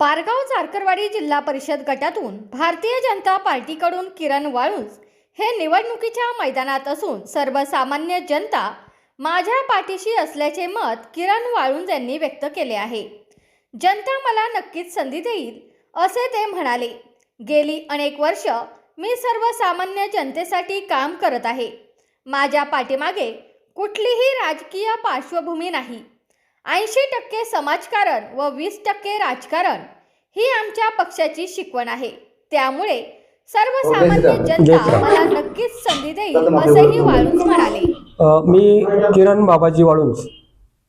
पारगाव चारकरवाडी जिल्हा परिषद गटातून भारतीय जनता पार्टीकडून किरण वाळूंज हे निवडणुकीच्या मैदानात असून सर्वसामान्य जनता माझ्या पाठीशी असल्याचे मत किरण वाळुंज यांनी व्यक्त केले आहे. जनता मला नक्कीच संधी देईल असे ते म्हणाले. गेली अनेक वर्ष मी सर्वसामान्य जनतेसाठी काम करत आहे. माझ्या पाठीमागे कुठलीही राजकीय पार्श्वभूमी नाही. ऐंशी टक्के समाजकारण व वीस टक्के राजकारण ही आमच्या पक्षाची शिकवण आहे. त्यामुळे सर्वसामान्य जनता मला नक्कीच संधी देईल असंही वाळूंज म्हणाले. अ, मी किरण बाबाजी वाळुंज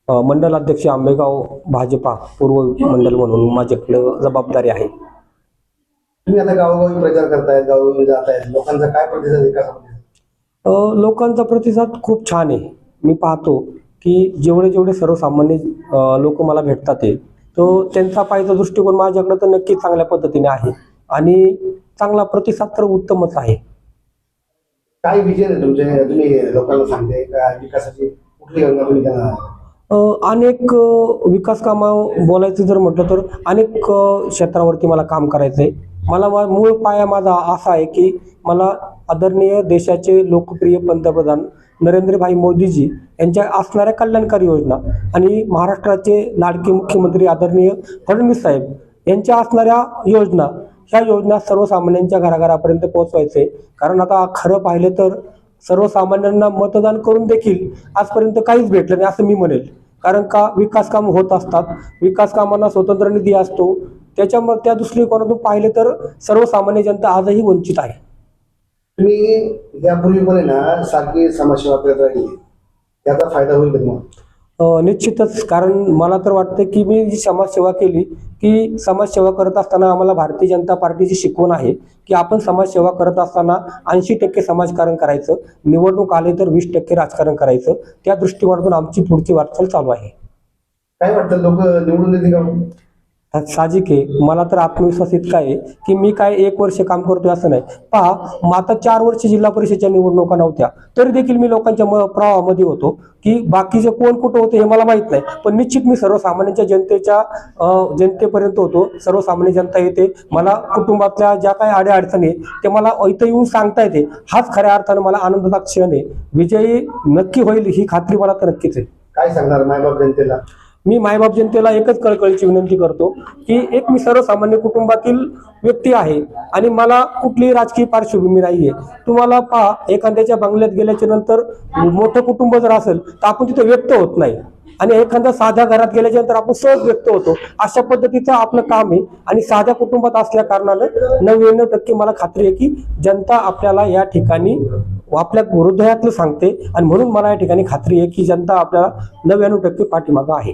मंडल अध्यक्ष आंबेगाव भाजपा पूर्व मंडल म्हणून माझ्याकडं जबाबदारी आहे. तुम्ही आता गावोगावी प्रचार करतायत गावोगावी जात आहेत लोकांचा काय प्रतिसाद लोकांचा प्रतिसाद खूप छान आहे. मी पाहतो की जेवढे जेवढे सर्वसामान्य लोक मला भेटतात ते तो त्यांचा पाहिजे दृष्टिकोन माझ्याकडं तर नक्कीच चांगल्या पद्धतीने आहे. आणि चांगला प्रतिसाद तर उत्तमच आहे. काय तुमचे तुम्ही लोकांना सांगते का विकासाची कुठली योजना तुम्ही त्यांना अ, अनेक विकास कामं बोलायचं जर म्हटलं तर अनेक क्षेत्रावरती मला काम करायचं आहे मला मूळ पाया माझा असा आहे की मला आदरणीय देशाचे लोकप्रिय पंतप्रधान नरेंद्रभाई मोदीजी यांच्या असणाऱ्या कल्याणकारी योजना आणि महाराष्ट्राचे लाडके मुख्यमंत्री आदरणीय फडणवीस साहेब यांच्या असणाऱ्या योजना ह्या योजना सर्वसामान्यांच्या घराघरापर्यंत पोहोचवायचे. कारण आता खरं पाहिलं तर सर्वसामान्यांना मतदान करून देखील आजपर्यंत काहीच भेटलं नाही असं मी म्हणेल. कारण का? विकास काम होत असतात. विकास कामांना स्वतंत्र निधी असतो. त्याच्यामुळे त्या दृष्टिकोनातून पाहिले तर सर्वसामान्य जनता आजही वंचित आहे. तुम्ही यापूर्वी पण आहे ना सारखी समाजसेवा करत राहिली. त्याचा फायदा होईल का तुम्हाला? अ, निश्चितच. कारण मला तर वाटतं की मी जी समाजसेवा केली की समाजसेवा करत असताना आम्हाला भारतीय जनता पार्टीची शिकवण आहे की आपण समाजसेवा करत असताना ऐंशी टक्के समाजकारण करायचं निवडणूक आले तर वीस टक्के राजकारण करायचं त्या दृष्टिकोनातून आमची पुढची वाटचाल चालू आहे. काय वाटतं? लोक निवडून देतील का साहजिक आहे. मला तर आत्मविश्वास इतका आहे की मी काय एक वर्ष काम करतोय असं नाही. पहा मग आता चार वर्ष जिल्हा परिषदच्या निवडणुका नव्हत्या. तरी देखील मी लोकांच्या प्रवाहामध्ये होतो की बाकीचे कोण कुठं होते हे मला माहीत नाही. पण निश्चित मी सर्वसामान्यांच्या जनतेच्या जनतेपर्यंत होतो. सर्वसामान्य जनता येते. मला कुटुंबातल्या ज्या काही अड्या अडचणी ते मला इथं येऊन सांगता येते. हाच खऱ्या अर्थानं मला आनंदाचा क्षण आहे. विजयी नक्की होईल ही खात्री मला तर नक्कीच आहे. काय सांगणार मायबाप जनतेला? मी मायबाप जनतेला एकच कळकळीची विनंती करतो की एक मी सर्वसामान्य कुटुंबातील व्यक्ती आहे आणि मला कुठलीही राजकीय पार्श्वभूमी नाहीये. तुम्हाला पहा एखाद्याच्या बंगल्यात गेल्याच्यानंतर मोठं कुटुंब जर असेल तर आपण तिथे व्यक्त होत नाही. आणि एखाद्या साध्या घरात गेल्याच्यानंतर आपण सहज व्यक्त होतो. अशा पद्धतीचं आपलं काम आहे. आणि साध्या कुटुंबात असल्या कारणानं नव्याण्णव टक्के मला खात्री आहे की जनता आपल्याला या ठिकाणी आपल्या हृदयातलं सांगते. आणि म्हणून मला या ठिकाणी खात्री आहे की जनता आपल्याला नव्याण्णव टक्के पाठीमागं आहे.